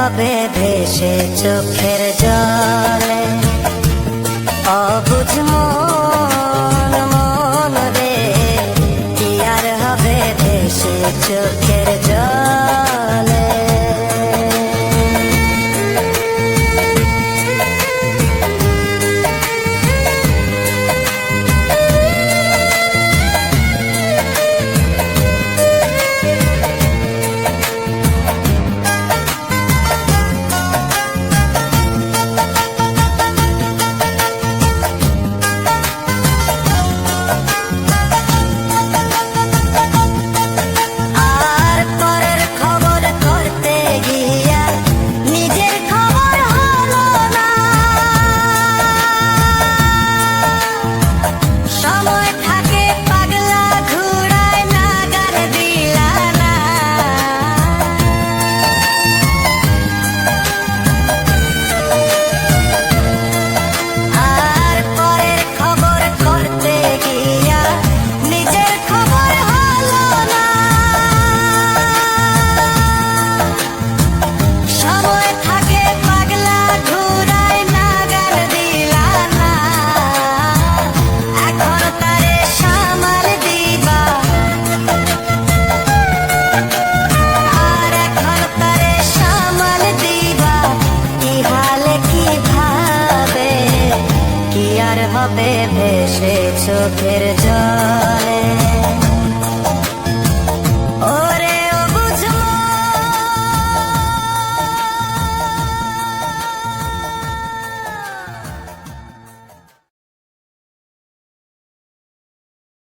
হবে ভেসে চোখের জলে। অবুঝ হবে ভেসে চোখের জলে